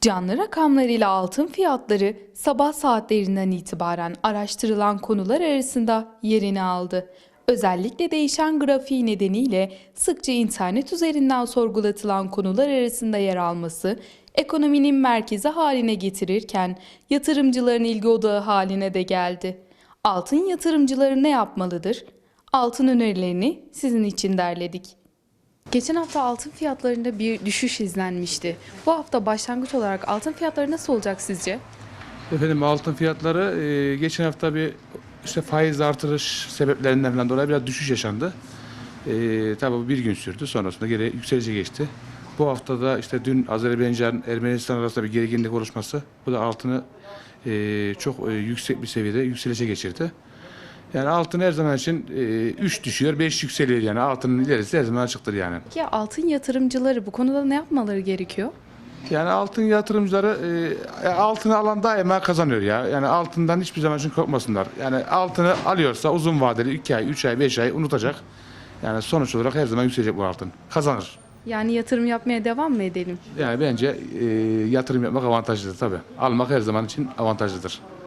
Canlı rakamlarıyla altın fiyatları sabah saatlerinden itibaren araştırılan konular arasında yerini aldı. Özellikle değişen grafiği nedeniyle sıkça internet üzerinden sorgulatılan konular arasında yer alması ekonominin merkezi haline getirirken yatırımcıların ilgi odağı haline de geldi. Altın yatırımcıları ne yapmalıdır? Altın önerilerini sizin için derledik. Geçen hafta altın fiyatlarında bir düşüş izlenmişti. Bu hafta başlangıç olarak altın fiyatları nasıl olacak sizce? Efendim altın fiyatları e, geçen hafta bir işte faiz artırış sebeplerinden falan dolayı biraz düşüş yaşandı. E, tabii bu bir gün sürdü. Sonrasında geri yükselişe geçti. Bu hafta da işte dün Azerbaycan Ermenistan arasında bir gerginlik oluşması bu da altını e, çok e, yüksek bir seviyede yükselişe geçirdi. Yani altın her zaman için 3 düşüyor, 5 yükseliyor yani altının ilerisi her zaman açıktır yani. Peki altın yatırımcıları bu konuda ne yapmaları gerekiyor? Yani altın yatırımcıları e, altını alan daima kazanıyor ya. Yani altından hiçbir zaman için korkmasınlar. Yani altını alıyorsa uzun vadeli 2 ay, 3 ay, 5 ay unutacak. Yani sonuç olarak her zaman yükselecek bu altın. Kazanır. Yani yatırım yapmaya devam mı edelim? Yani bence e, yatırım yapmak avantajlıdır tabii. Almak her zaman için avantajlıdır.